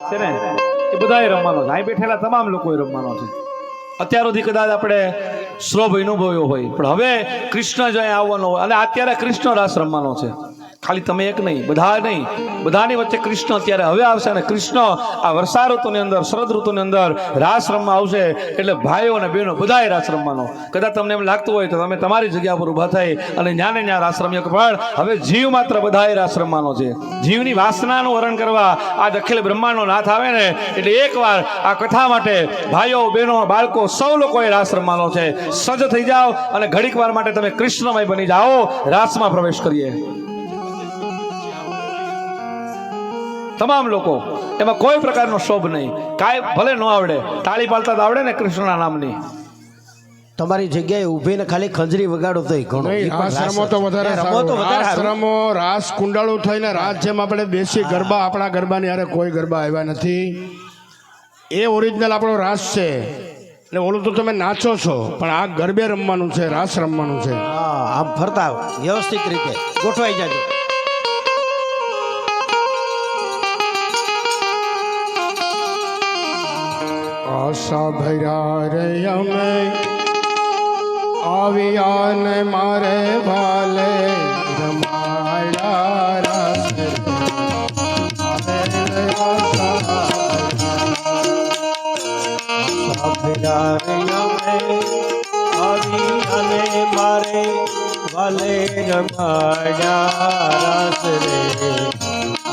છે ને? એ બધાએ રમવાનો છે. અહીં બેઠેલા તમામ લોકોએ રમવાનો છે. અત્યાર સુધી કદાચ આપણે શ્રોભ અનુભવ્યો હોય, પણ હવે કૃષ્ણ જ આવવાનો હોય. અને અત્યારે કૃષ્ણ રાસ રમવાનો છે. ખાલી તમે એક નહીં, બધા નહીં. બધાની વચ્ચે કૃષ્ણ અત્યારે હવે આવશે અને કૃષ્ણ આ વર્ષા ઋતુની અંદર, શરદ ઋતુની અંદર રાસ રમવા આવશે. એટલે ભાઈઓ અને બહેનો બધાએ રાસ રમવાનો કદાચ તમને એમ લાગતું હોય તો તમે તમારી જગ્યા પર ઊભા થઈ અને જ્ઞાને ત્યાં રાસ રમ્યો પણ હવે જીવ માત્ર બધાએ રાસ રમવાનો છે. જીવની વાસનાનું હરણ કરવા આ દખેલ બ્રહ્માંડનો નાથ આવે ને, એટલે એકવાર આ કથા માટે ભાઈઓ, બહેનો, બાળકો સૌ લોકોએ રાસ રમવાનો છે. સજ્જ થઈ જાઓ અને ઘડીક વાર માટે તમે કૃષ્ણમય બની જાઓ. રાસમાં પ્રવેશ કરીએ. તમામ લોકો. એમાં કોઈ પ્રકારનો શોભ નહીં. કાંઈ ભલે ન આવડે. તાળી પાડતા તો આવડે ને કૃષ્ણના નામની. તમારી જગ્યાએ ઊભીને ખાલી ખંજરી વગાડો તોય ઘણું. રાસ. તો વધારે તો આશ્રમો રાસ કુંડાળું થઈને રાસ જેમ આપણે બેસી ગરબા આપણા ગરબાની હારે કોઈ ગરબા આવ્યા નથી. એ ઓરિજિનલ આપણો રાસ છે. એટલે ઓલું તો તમે નાચો છો પણ આ ગરબે રમવાનું છે રાસ રમવાનું છે. હા આમ ફરતા વ્યવસ્થિત રીતે ગોઠવાઈ જાજો. આશા ભર્યા રે અમે. આવ્યા ને મારે ભાલે રમાડા મારે વાલે રમાડ્યા રાસ રે.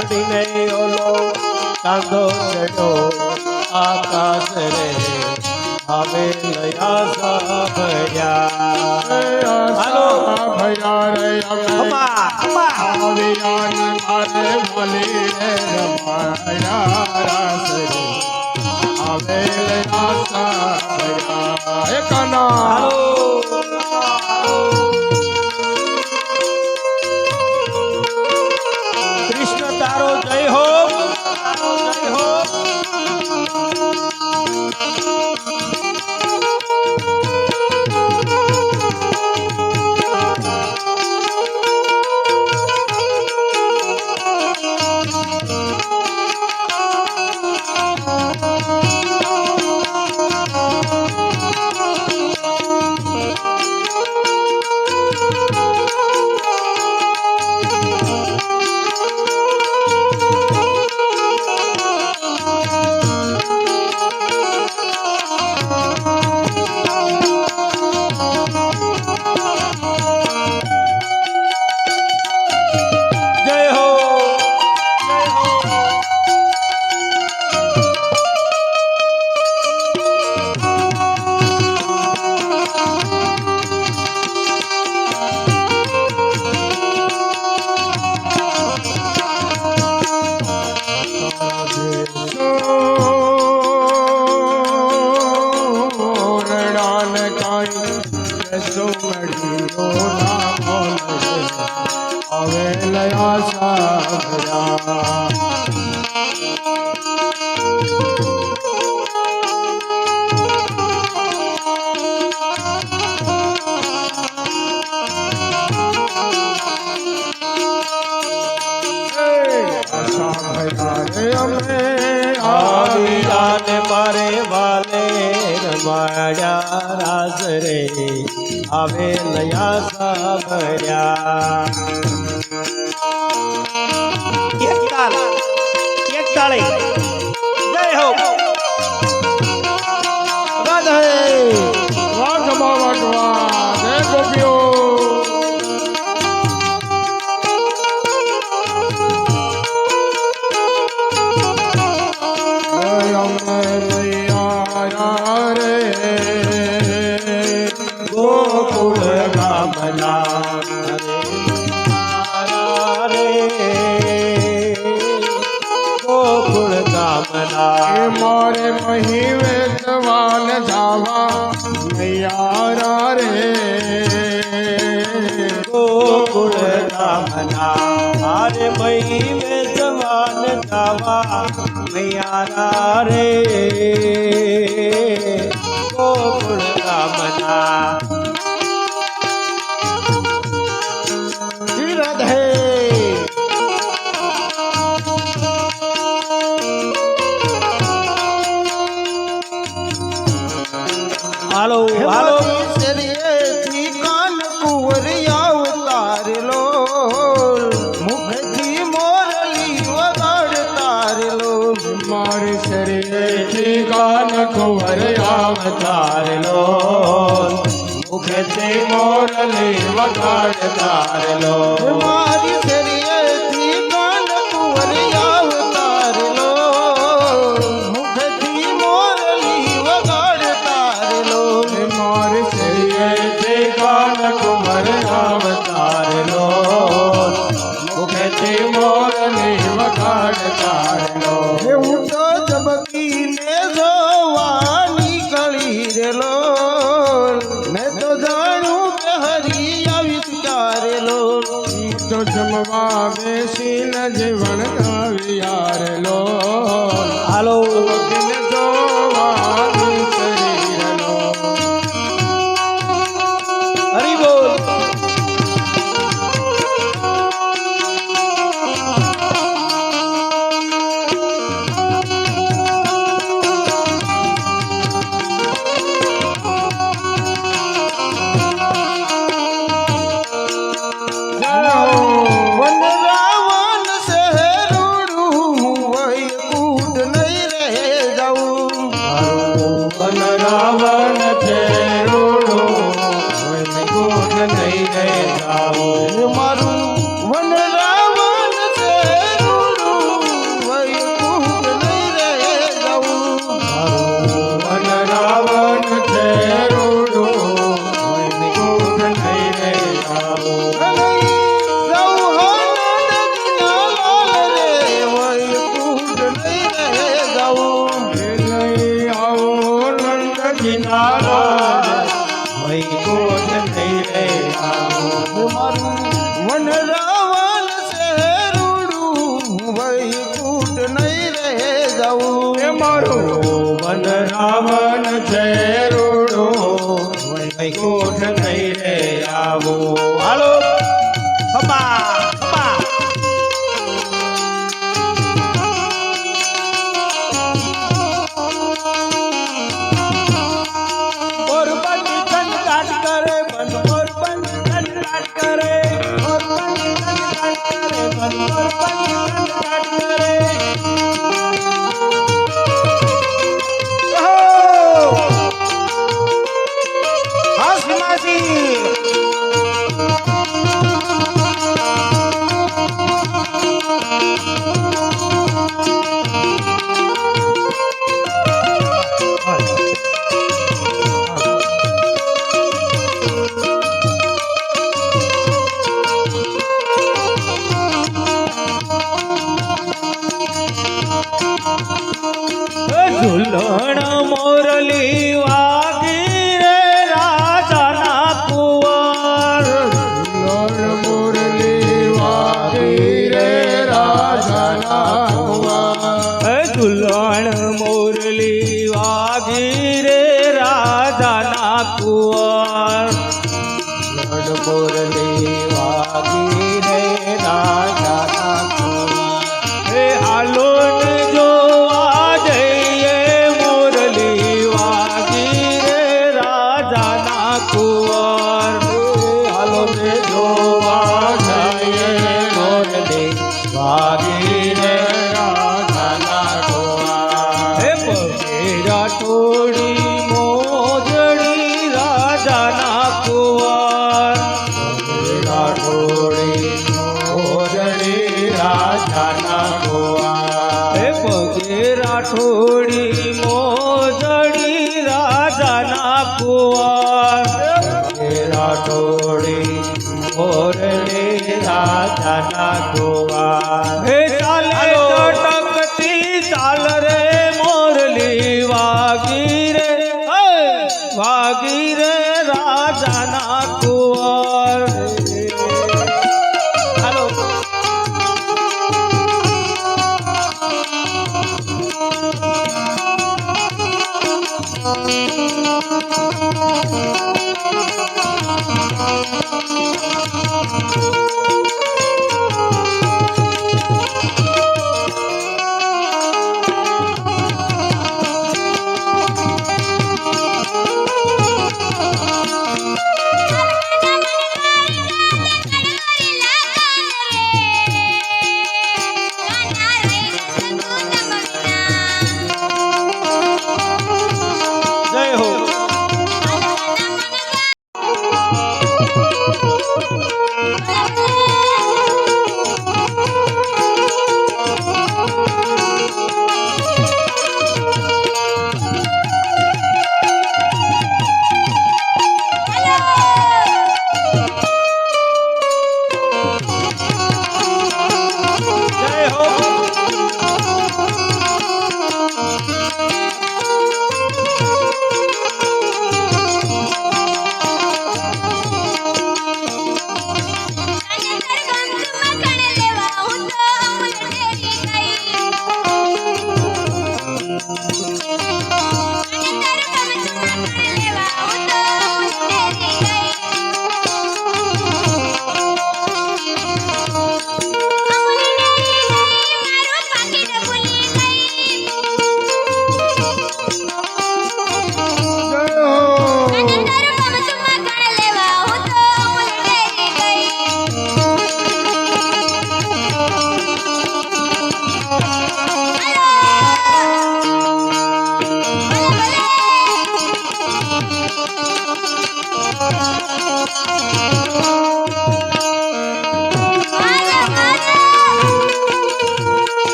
આતડીને ઓલો કાંદો ચડ્યો આકાશ રે હવે લયા સાભર્યા હાલો. ભયા રે અમે ખમા, ખમા. આવ્યા મારે ભલી રમાયા રાસ રે હવે લયા ભયા એ કાના હાલો. અને અમે આવીને મારે વાલે રમાડ્યા રાસ રે. આવે લયા સાબર્યા માયા રે ગોકુળ ગામના રે ગોકુળ ગામના મારે મહી વેદવાન જાવા મૈયારા રે ગોકુળ ગામના મારે મહી વેદવાન જાવા મૈયારા રે ગોકુળ રામના તાર લો મુખે તે મોરલી વખાણ લો મારી બોરલે વાગે કાઠોડી મોજડી રાજાના કુવા રાઠોડી મોરલી રાજાના કુવા Música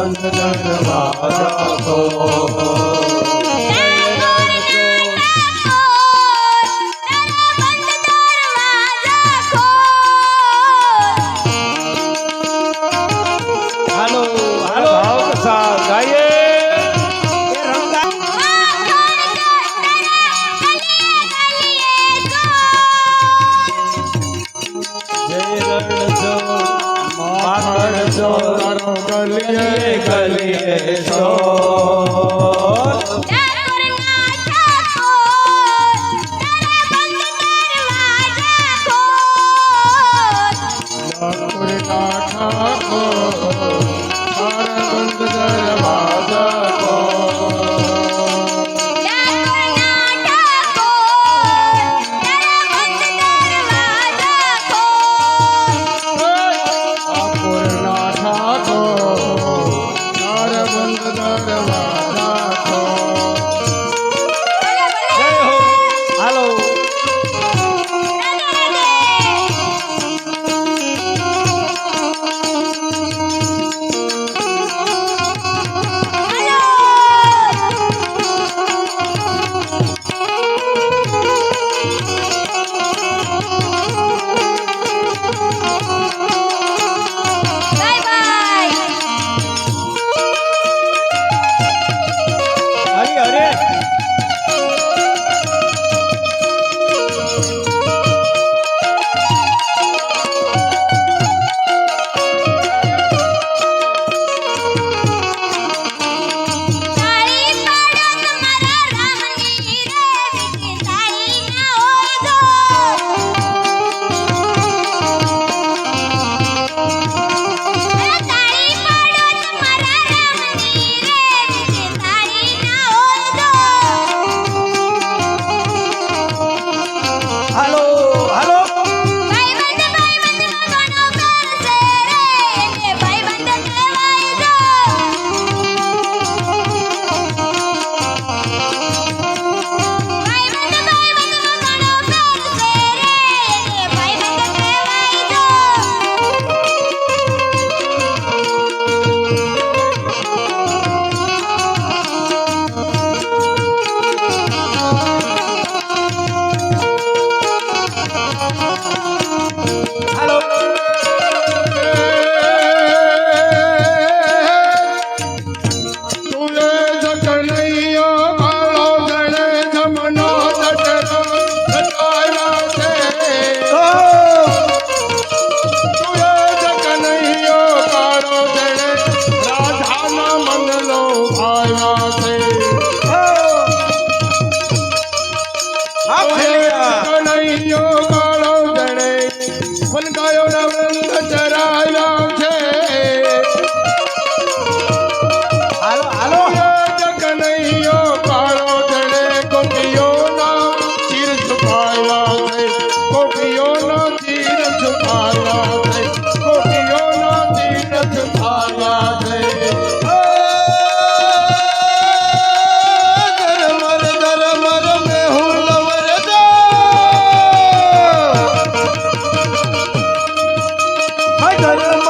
સંત જગવારા धर्म